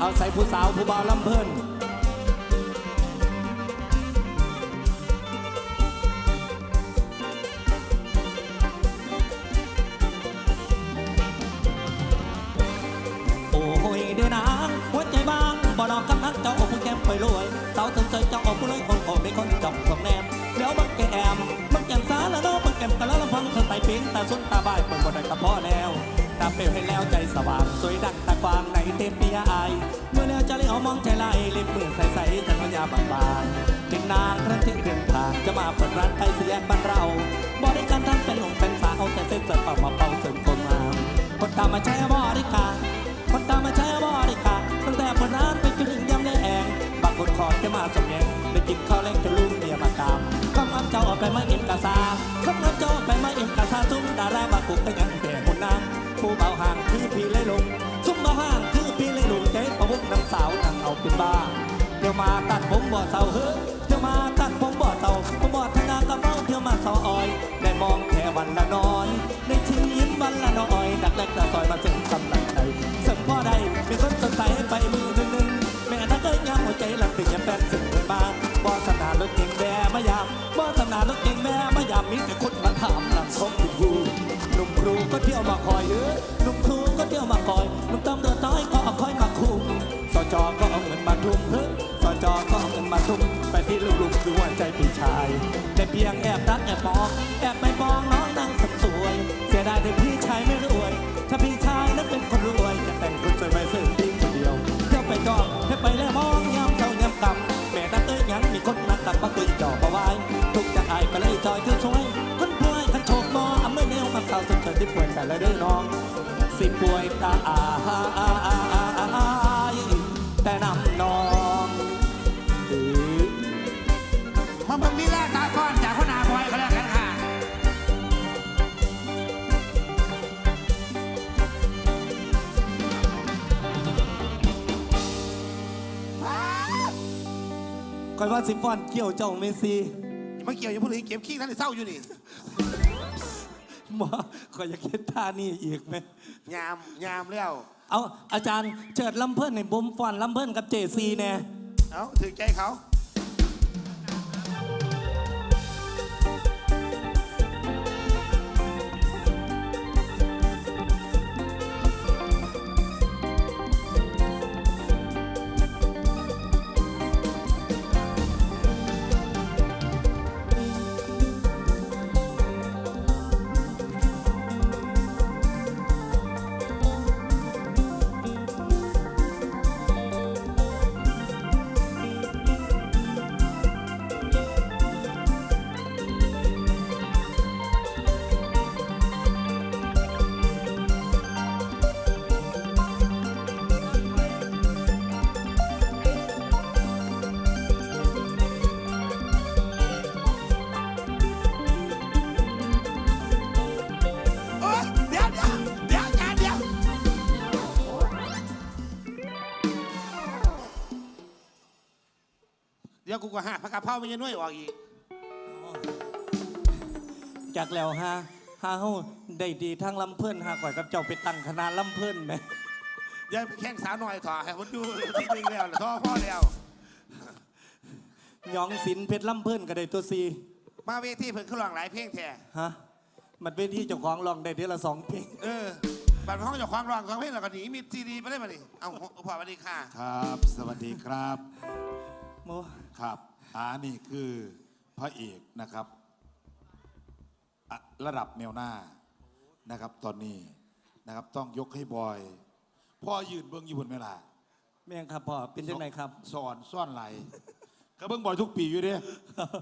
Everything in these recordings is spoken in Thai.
เอาใส่ผู้สาวผู้บ่าวลำเพิ่นโอ้ยเดือนางหัวใจบางบ่ดอกกำนักเจ้าอกผู้แก้มไปรวยสาวสนใจเจ้าอกผู้เลยคนโคได้คนจ้องสองแนมแล้วบังแกมบังแกมสาล้วเนบังแกมกะละลำพังสไตล์ปิ้งตาสุนตาบ่ายเปิดบ่ได้กระเพาะแล้วตาเปลวให้แล้วใจสว่างสวยดั งตากวางในเต็มปียอายเมื่อแล้วจะเลยเอามองใจไหลเล็บมือใสๆจันทยาบางบางเป็นนางครั้งที่เดินทางจะมาเปิดร้านไทยเสียบ้านเราบริการทั้งเป็นหนุ่มเป็นสาวใส่เส้นเสริมเป่ามาเป่าเสริมคนงามคนตามมาใช้บริการคนตามมาใช้บริการตั้งแต่เปิดร้านไปจนถึงยำได้แองบางคนขอจะมาสมแยงได้กินข้าวแรงจะลุงเมียมากามคำอับเจ้าออกไปมาเอ็มกาซาคำอับเจ้าออกไปมาเอ็มกาซาซุ้มดาราบากุกก็ยังแต่คนน้ำผู้เบาห่างคือพี่เล มาตัดผมบ่เศร้าเฮ้อเดี๋ยวมาตัดผมบ่เศร้าผมบ่ธนากระเป๋าเที่ยวมาซอออยได้มองแค่วันละน้อยได้ชิมยิ้มวันละน้อยดักแรกแต่ซอยมาเส้นกำลังใจเสริมพ่อใดเป็นคนสดใสไปมือหนึ่งหนึ่งแม่นักเอ้ยยามหัวใจหลังติดยามแฟนสึกเงินมาบ่สนารถเก่งแม่มายามบ่สนารถเก่งแม่มายามมีแต่คน แอบรักแอบมองแอบไปมองน้องนั่งสับสวย เสียดายที่พี่ชายไม่รวย ถ้าพี่ชายนั้นเป็นคนรวยจะแต่งคนสวยไปเสิร์ฟพี่คนเดียวเที่ยวไปจองให้ไปแล้วมองยามเช้ายามกำแม่นักเอ้ยยังมีคนนักตักมาคุยจ่อมาไว้ทุกอย่างอายก็เลยจอยคือช่วยคนป่วยคันโชคมออำเมื่อแนวมาสาวจนเธอที่ป่วยแต่ละเด้อน้อง สิป่วยตาอาแต่นำน้อง คอยว่าสิฟอนเกี่ยวเจ้าเมซีอย่ามาเกี่ยวอย่าพูดถึงเก็บขี้ท่านได้เศร้าอยู่นี่หมอคอยอยากเห็นท่านี่อีกไหมยามยามแล้วเอาอาจารย์เจิดลำเพิ่นในบ่มฟอนลำเพิ่นกับเจซีแน่เอ้าถือใจเขา กูก็หักพระกะเพราไม่ยันน้อยออกอีกจากแล้วฮะฮาเฮาได้ดีทั้งลำเพิ่นฮะก่อยกับเจ้าไปตั้งคณะลำเพิ่นไหมเดี๋ยวไปแข่งสาวหน่อยถอให้คนดูทีนึงแล้วท้อพ่อแล้วหยองศิลป์เพชรลำเพิ่นก็ได้ตัวซีมาเวทีเพิ่งขึ้นร้องหลายเพลงแท้ฮะมันเป็นที่เจ้าของลองได้เดือนละสองเพลงเออบัตรห้องเจะคว้าของร้องสองเพลงแล้วก็หนีมีซีดีไปได้มาดิเอ้าพ่อสวัสดีค่ะ ครับ สวัสดีครับโมครับอานี่คือพระเอกนะครับอะระดับแนวหน้านะครับ ตอนนี้นะครับต้องยกให้บอย พ่อยืนเบื้องอยู่บนเวลาแม่งครับพ่อเป็นยังไงครับ สอนซ่อนไหลก็เบื้องบอยทุกปีอยู่เด้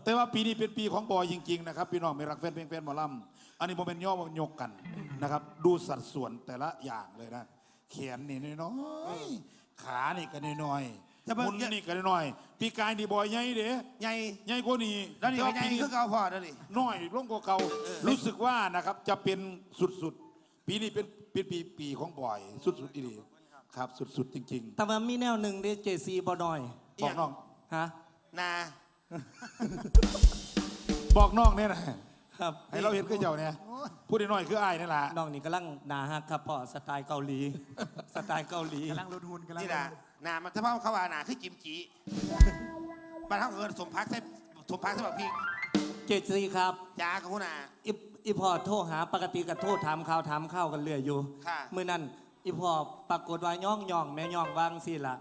แต่ว่าปีนี้เป็นปีของบอยจริงๆนะครับพี่น้องไม่รักแฟนเพลงแฟนหมอลำอันนี้โมเมนย่อโมเมนยกกันนะครับ ดูสัดส่วนแต่ละอย่างเลยนะแขนนี่น้อยๆขานี่ก็น้อย จะเบิ่ๆงมุนนี่ก็น้อยๆปีกายนี่บอยใหญ่เด้ใหญ่ใหญ่กว่านี้แล้วนี่ก็ต่าใหญ่ปีนี้คือเก่าพ่อแล้วนี่น้อยลงกว่าเก่ารู้สึกว่านะครับจะเป็นสุดๆ ปีนี้เป็นเป็นปีปีของบอยสุดๆอีดีครับ สุดๆ จริงแต่ว่ามีแนวหนึ่งเด้เจซีบ่น้อย ๆ บอกน้อง ฮะ นาบอกน้องเนี่ยนะครับให้เราเห็นคือเจ้าเนี่ยพูดน้อยๆคืออายนี่แหละน้องนี่กำลังหนาฮักครับพ่อสไตล์เกาหลี สไตล์เกาหลี กำลังลดหุ่นกำลังนี่นะ หนามันถ้าพ่อเขาว่าหนาคือจิมจีบ้านเขาเอินสมพักใส่สมพักใส่แบบพี่เจซีครับจ้ากับหัวหน้าอีอีพอโทรหาปกติก็โทรถามข่าวถามข้าวกันเรื่อยอยู่ค่ะมื่อนั้นอีพอปรากฏว่าย่องย่องแม่ย่องวางสิละ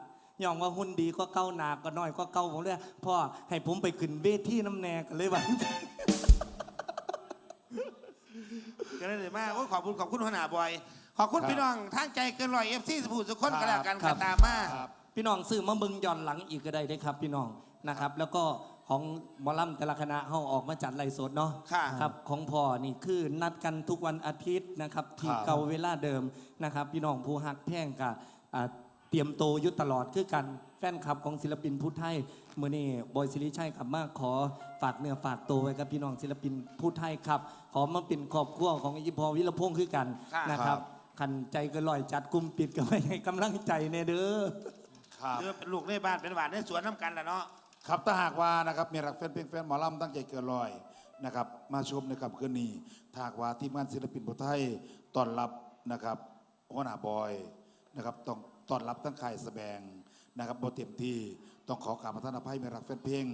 ย่องว่าหุ่นดีก็เก้าหนาก็น้อยก็เก้าผมเลยพ่อให้ผมไปขึ้นเวทีน้ำแน่กันเลยว่าก็เลยเลยมากโอ้ยขอบคุณขอบคุณหัวหน้าบอย ขอบคุณพี่น้องทางใจเกินร้อยเอฟซีสปูทุกคนก็แล้วกันครัขับตามมาพี่น้องซื้อมาเบิ่งย้อนหลังอีกก็ได้เด้ครับ พี่น้องนะครับ แล้วก็ของหมอลำแต่ละคณะเฮาออกมาจัดไลฟ์สดเนาะค่ะครับของพ่อนี่คือนัดกันทุกวันอาทิตย์นะครับ ที่ครับเก่าเวลาเดิมนะครับ พี่น้องผู้หักแพ่งกับอ่าเตรียมโตวอยุตตลอดคือกันแฟนคลับของศิลปินผู้ไทยเมื่อนี้บอยสิริชัยครับมาขอฝากเนื้อฝากตัวไว้กับพี่น้องศิลปินผู้ไทยครับ ขอมาเป็นครอบครัวของอีพอวิรพงษ์คือกันค่ะนะครับ ขันใจก็ลอยจัดกลุ่มปิดก็ไม่ให้กำลังใจเนเด้อครับเออเป็นลูกในบ้านเป็นหวานในสวนน้ำกันแหละเนาะ ครับถ้าหากว่านะครับมีรักแฟนเพลงแฟนหมอลำตั้งใจเกินร้อยนะครับมาชมในค่ำคืนนี้ถ้าหากว่าทีมงานศิลปินผู้ไทยต้อนรับนะครับหัวหน้าบอยนะครับต้องต้อนรับทั้งค่ายแสดงนะครับบทเต็มที่ต้องขอกราบประทานอภัยมีรักแฟนเพลง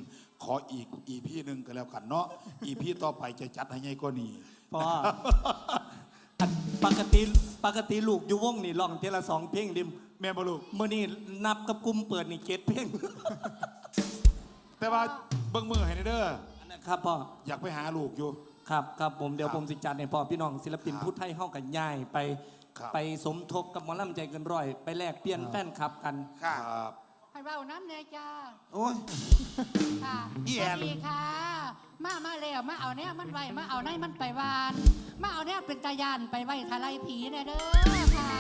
ขออีกอีพีหนึ่งก็แล้วกันเนาะอีพีต่อไปจะจัดให้ใหญ่กว่านี้เพราะว่าอัน ปกติปกติลูกอยู่วงนี่ร้องเทละสองเพลงดิมแม่บลูกเมื่อนี้นับกับกลุ่มเปิดนี่เจ็ดเพลง แต่ว่าเบิ้งมือให้เด้ออันนั้นครับพ่อ อยากไปหาลูกอยู่ ครับครับผมเดี๋ยวครับผมสิจัดให้พ่อพี่น้องศิลปินครับผู้ไทยเข้ากันย่ายไป ครับ ไปสมทบกับหมอลำใจเกินร้อย ไปแลกเปลี่ยนแฟนคลับกันค่ะครับ ให้เว้าน้ำเนยจ้าโอ้ย ค่ะอีแอนสวัสดีค่ะ มามาแล้วมาเอาแน่มันไว้มาเอาในมันไปวาน มาเอาแน่เป็นตายานไปไว้ทลายผีเนยเด้อค่ะ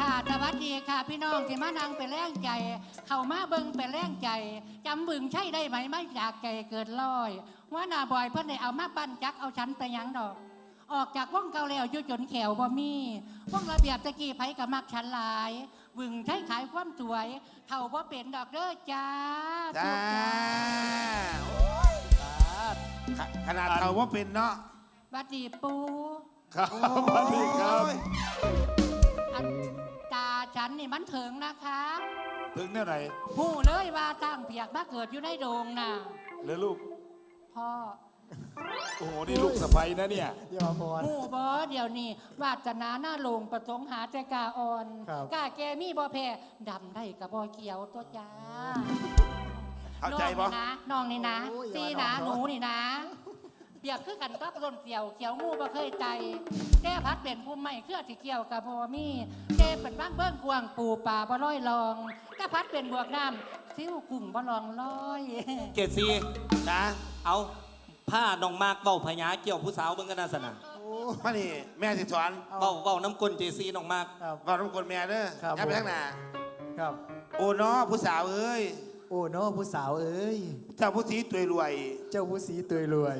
ค่ะสวัสดีค่ะพี่น้องที่มานั่งเป็นแรงใจ เข้ามาเบิ่งเป็นแรงใจจำบึงใช่ได้ไหมไม่จากใจเกิดลอยว่านาบอยเพิ่อนได้เอามาปั้นจักเอาฉันไปยังดอก ออกจากว่องเก่าแล้วอยู่จนแขวบ่มีว่องระเบียบตะกี้ไผกับมักฉันหลาย บึงใช้ขายความสวย เท่าว่าเป็นดอกเด้อจ้าจ้าถูกจ้าโอ้ยขขนาดเขาว่าเป็นเนาะบัดดีปูครับสวัสดีครับโอ้ยอันตาฉันนี่มันถึงนะคะถึงเนี่ยไหนหูเลยว่าตั้งเพียกมาเกิดอยู่ในโดงน่ะเหลือลูก พ่อ โอ้โห นี่ลูกสะใภ้นะเนี่ยอย่ามาพร หูบอเดี๋ยวนี้วาสนาหน้าลงประสงค์หาใจกาอ่อนครับ กาแกมีบ่แพ้ดำได้กับบอเขียวตัวจ้าเข้าใจปะน้องนี่นะน้องนี่นะโอ้ยซีอย่านะว่าหน้นูองนี่นะเปียกคือกันก็ต้นเกี่ยวเขียวงูบ่เคยใจแก้พัดเป็นภูมิใหม่เครือที่เกี่ยวกับพอมีแก้เป็นบ้างเบิ้งกวางปูป่าบ่ลอยลองแก้พัดเป็นบวกน้ำซิ้วกุ้งบ่ลองลอย เกดซีจ้าเอา ผ้าน้องมากเบ้าพญาเกี่ยวผู้สาวเบิ่งกันนาสนะมานี่แม่สิสอนเบ้าเบ้าน้ำกลเจซีน้องมากครับก่อนต้องกดแม่เด้อครับยับไปทางหน้าครับ โอ้เนาะผู้สาวเอ้ยโอ้โนผู้สาวเอ้ย เจ้าผู้สีตัวยรวย เจ้าผู้สีตวยรวย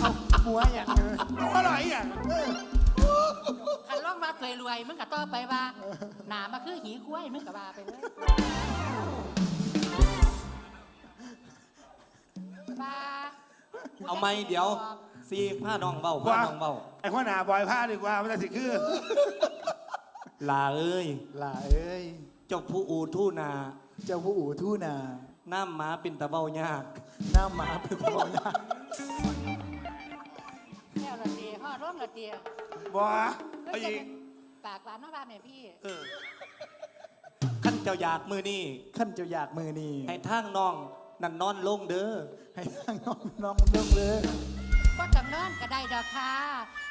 เอาหัวอย่างเนยเอาอร่อยอย่างคันร้องมาเคยรวยมึงก็ต่อไปว่า หนามาคือหีคุ้ยมึงก็ว่าไปเลย ว่าเอาไหมเดี๋ยวซีผ้าน้องเบ้าผ้าน้องเบ้าไอ้ข้อหน้าบอยผ้าดีกว่ามันจะสิคือลาเอ้ยหล่าเอ้ย เจ้าผู้อูทู่นา เจ้าผู้อู่ทู่นา น้ำหมาเป็นตะเบ้ายาก หน้าหมาเป็นตัวหน้าแก้วละเตียห่อร่มละเตียบอเฮ้เอายอีกปากหวานเน้องบ้านแม่พี่ เออขั้นเจ้าอยากมือนี่ขั้นเจ้าอยากมือนี่ให้ทางน้อง นั่นนอนลงเด้อให้ทางน้องน้องเรื่องเลยก็จำนอนก็ได้ดอกค่ะ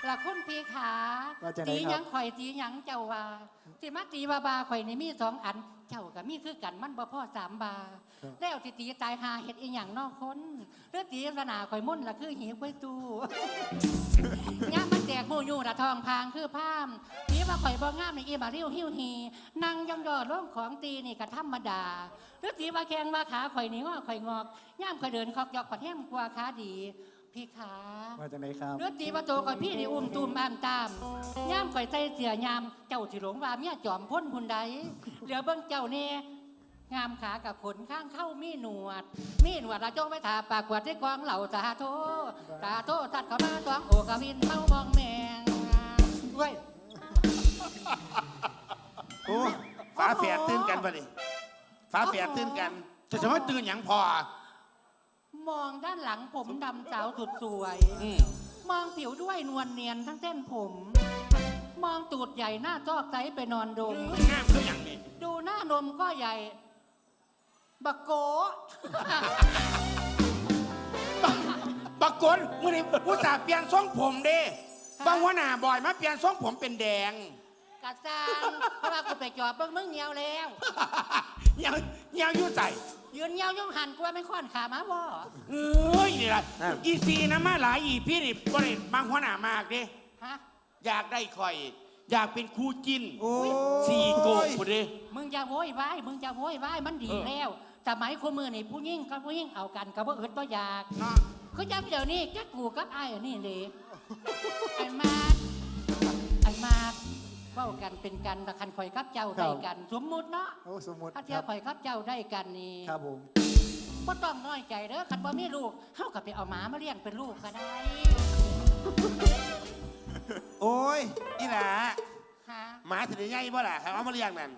ละคุณพี่ขาว่าจะไหนตีครับหยังข่อยตีหยังเจ้าว่าที่มาตีบาบาข่อยนี่มีสองอัน เจ้ากับมีคือกันมันบ่พ่อสามบาแล้วที่ตีตายหาเห็ดอีหยังนอกคนหรือตีระนาข่อยมุ่นละคือหิวไว้ตู้ย่ามมันแจกหมูอยู่ละทองพางคือพามตีว่าข่อยบ่งามในอีบาริวหิวฮีนั่งย่องยอร่องของตีนี่ก็ธรรมดาหรือตีว่าแข้งว่าขาข่อยนี่ว่าข่อยงอกย่ามข่อยเดินคอกยอกปัดแห้มกว่าขาดี พี่ขามาจากไหนครับเลือดตีประตูก่อยพี่นี่อุ้มตูมอามตามย่ามก่อยใจเสียยามเจ้าสิหลงว่าเมียจอมพ้นหุ่นใดเหลือเบิ่งเจ้าเน่งามขากับขนข้างเข้ามีหนวด มีหนวดละจ้องไปถาปากกวดที่กองเหล่าตาโทตาโทตัดเข้ามาตวงโอกะวินเมามองแมงเว้ยโอ้ฝาแฝดตื่นกันปะนี่ฝาแฝดตื่นกัน จะสามารถตื่นหยังพอ มองด้านหลังผมดำสาวสุดสวย อืมมองผิวด้วยนวลเนียนทั้งเส้นผม มองตูดใหญ่หน้าจอกใจไปนอนดม งามคืออย่างนี้ดูหน้านมก็ใหญ่ บักโกปรากฏมื่อนี้อุตส่าห์เปลี่ยนทรงผมเด้บางหัวหน้าบ่อยมาเปลี่ยนทรงผมเป็นแดง กะจานเพราะว่ากูไปจอบเบิ้งมึงเหนียวแล้วเหี่ยวเหี่ยวอยู่ใส่ ยืนเหนียวย่องหันกูว่าไม่ค่อนขามาบ่เอ้ยนี่ล่ะอีซีนะมาหลายอีพี่นี่บ่ได้บางหัวหน้ามากเด้ฮะอยากได้คอย อยากเป็นคู่จิ้นโอ้ย สี่โกกพุ่นเด้ มึงจะโวยวายมึงจะโวยวายมันดีเออ แล้วแต่หมายความมือนี่ผู้ยิ่งกับผู้ยิ่งเอากันกับว่าอึดบ่อยากเนาะก็ยังเดี๋ยวนี้แกกูกับไอ้อันนี่เลยไอ้มาดไอ้มาด เว้ากันเป็นกันแต่คันข่อยกับเจ้าได้กัน สมมุติเนาะโอ้สมมติถ้าคเจ้ารับข่อยกับเจ้าได้กันนี่ครับผมบ่ต้องน้อยใจเด้อคันบ่มีลูกเฮาก็ไปเอาหมามาเลี้ยงเป็นลูกก็ได้โอ้ยอีหล่าฮะหมาสิได้ใหญ่บ่ล่ะครับเอามาเลี้ยงนั่น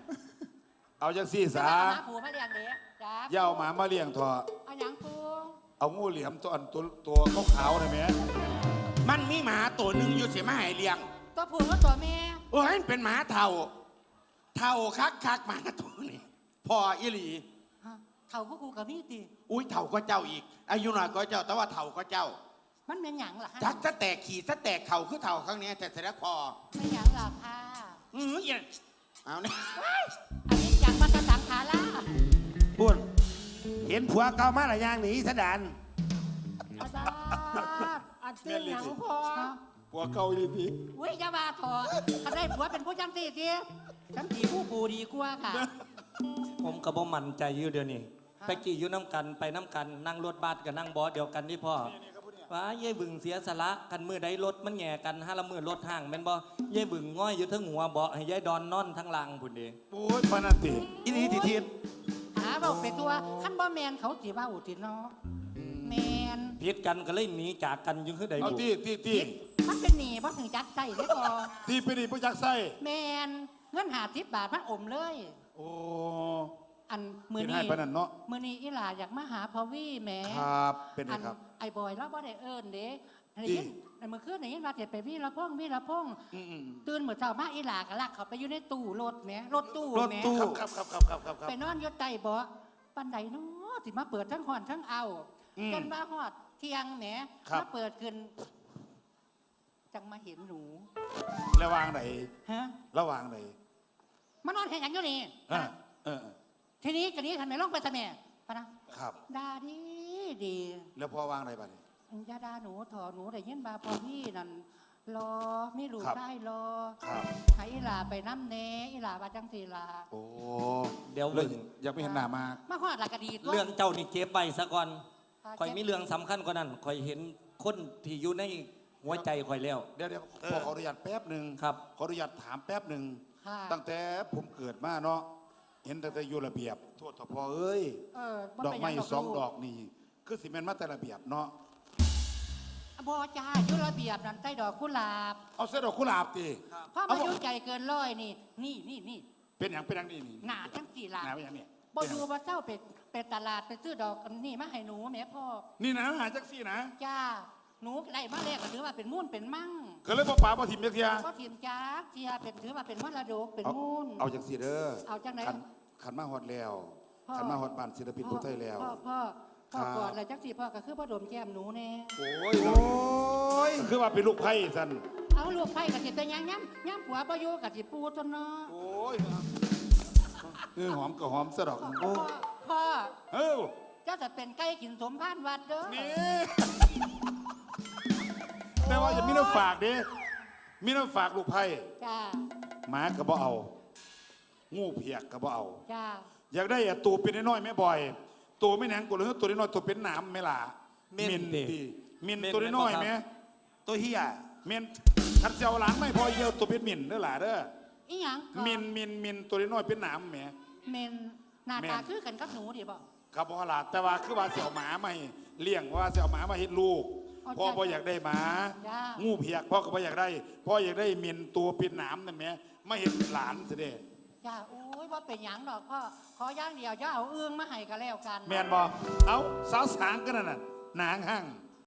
เอาจังซี่จะซะเอาหมาผูมาเลี้ยงเด้จ้าอย่าเอาหมามาเลี้ยงเถอะเอาหยังปูเอางูเหลี่ยมตัวอันตัวตัวขาวๆนะแม่มันมีหมาตัวหนึ่งอยู่เสียมาให้เลี้ยง ตัวผู้กับตัวแม่โอ้ยมันเป็นหมาเท่า เท่าคักคักหมาตัวนี้พออีหลี ฮะเฒ่าก็กูกับมีติอุ้ยเท่าก็เจ้าอีก อายุน้อยก็เจ้า แต่ว่าเท่าก็เจ้า มันเป็นหยังล่ะฮะจักจะแตกขี่จะแตกเข่าคือเท่าครั้งนี้แต่เสร็จแล้วพอเป็นหยังล่ะค่ะอือเย็นเอาเนี่ยอันนี้จังมันจะสังขาราพูดเห็นผัวเก่ามาหลายอย่างหนีสะดานอาจารย์อันนี้หยังพอ ผัวเก่าอีพีอุ้ยอย่าว่าถอดคันได้ผัวเป็นผู้จังสี่ทีฉันสีผู้ปูดีกว่าค่ะ ผมก็บ่มั่นใจอยู่เดี๋ยวนี้ไปกี่อยู่น้ำกันไปน้ำกันนั่งรถบัสกับนั่งบอสเดียวกันที่พ่อว่าเย่บึงเสียสละกันมือใดรถมันแง่กันห้าละมือรถห่างแม่นบ่เย่บึงง่อยอยู่ทั้งหัวเบาะให้ยายดอนนอนทั้งหลังพุ่นเดีโอ้ยปานนันติอีนี่ติทิศหาเบาไปตัวขั้นบ่แมนเขาจีว่าอุติเนาะแมนพิษกันก็เลยหนีจากกันอยังคือใดเอาบุที่ที่ที่ มันเป็นหนีเพราะถึงจักใจได้พอที่ไปนี่ผู้จักไส้แมนเงินหาทิบบาทมันอมเลย โอ้อันมือเป็นนี้ให้ปานนันเนาะ มือนี้อีหลาอยากมาหาพอวี่แหมครับเป็นไงอันครับไอ้บอยแล้วบ่ได้เอิ้นเด้ในดียินในเมื่อคืนในยินว่าเจ็ไปพี่ละพ่องพี่ละพ่องอืมอืมตื่นเหมือนเช้ามาอีหลากะลักเขาไปอยู่ในตู้รถแหมรถตู้รถแหมตู้ครับครับครับครับครับครับ ไปนอนอยศใต้เบ่ปันใดเนาะสิมาเปิดทั้งหอนทั้งเอาจนมาฮอดเที่ยงแหมมาเปิดขึ้น จังมาเห็นหนู ระหวางไหนฮะ ระหวางไหนมานอนแข่งกันอยู่นี่เออเออเออทีนี้กันนี้ทันไหนลองไปซะแม่ปะนะครับ ด่าดีดีแล้วพอวางไหนบ้านี่อย่าด่าหนูถอหนูได้ยินบาพอพี่นั่นรอไม่รู้ครับ ได้รอครับ ให้อีหลาไปน้ำเนอีหลาว่าจังสีลาโอ้เดี๋ยวเลยเบิ่งอยากไม่เห็นหน้ามามาฮอดหลักกะดีตัว เรื่องเจ้านี่เก็บไว้ซะก่อนค่ะข่อยมีเรื่องสำคัญกว่านั้นข่อยเห็นคนที่อยู่ใน หัวใจข่อยแล้ว เดี๋ยวเดี๋ยวขอขออนุญาตแป๊บหนึ่งครับ ขออนุญาตถามแป๊บหนึ่ง ค่ะ ตั้งแต่ผมเกิดมาเนาะ เห็นตั้งแต่อยู่ระเบียบ โทษทพอเอ้ย เออบ่ดอกเป็นหไม้ยังสองลูดอกนี่ คือสิแม่นมาแต่ระเบียบเนาะ บอจ้าอยุระเบียบนั่นใต้ดอกกุหลาบเอาเส้นดอกกุหลาบตีเพราะมาอยุ่ใจเกินร้อยนี่ นี่นี่นี่เป็นอย่างเป็นอย่างนี้นี่หนาจังสี่ลาหนาเป็นอย่างนี้บอยู่บ่เจ้าไปไปตลาดไปซื้อดอกอันนี่มาให้หนูแหม่พ่อ นี่นะหาจักซี่นะ จ้า หนูได้มาแรกก็ถือว่าเป็นมุ่นเป็นมั่งก็เลยบ่ป่าบ่ทิมจักเทียก็ทีมจ้าเจียเป็นถือว่าเป็นมรดกเป็นเอามุ่น เอาจังซี่เด้อเอาจังไหน ขันขันมาฮอดแล้วพ่อขันมาฮอดบ้านศิลปินผู้ไทยแล้ว พ่อพ่อพ่อครับก่อนแล้วจักสี่พ่อก็คือพ่อดมแก้มหนูแน่โอ้ยโอ้ยคือว่าเป็นลูกไผ่สันเอาลูกไผ่กับสิเป็นหยังย้ำย้ำผัวบ่อยู่กับสิปูจนเนาะโอ้ยเออหอมก็หอมซะดอกพ่อพ่อเออเจ้าจะเป็นไก่กินสมพานวัดเด้อนี่ แต่ว่าอย่ามีน้ำฝากเด้มีน้ำฝากลูกไผ่จ้าหมาก็บ่เอา งูเพียกก็บ่เอา จ้าอยากได้อะตัวเป็นน้อยๆไม่บ่อย ตัวไม่หนังกูเลยตัวน้อยๆตัวเป็นหนามไม่ล่ะเม่นดิ ดิมินเม่นตัวน้อยๆแม่ไหมนบ่ครับตัวเฮียมินขัดเจ้าหลังไม่พอเยี่ยวตัวเป็นมินเด้อหล่ะเด้ออีหยังก่อมินมินมินตัวน้อยๆเป็นหนามแหม เมนหน้าแม่นตาคือกันกับหนูดิบ่ครับพ่อหลาแต่ว่าคือว่าเสี่ยวหมามาให้เลี้ยงว่าเสี่ยวหมามาเฮ็ดลูกเอา พ่อจ้ะพ่ออยากได้หมา จ้างูเพียกพ่อก็พ่ออยากได้ พ่ออยากได้เมียนตัวเป็นหนามนั่นแหมไม่เห็นหลานเสด็จจ้าโอ้ยว่าเป็นหยังดอกพ่อขอย่างเดียวจะเอาเอื้องมาให้ก็แล้วกัน แมนบอเอาสาวสางกันนั่นน่ะหนางหั่ง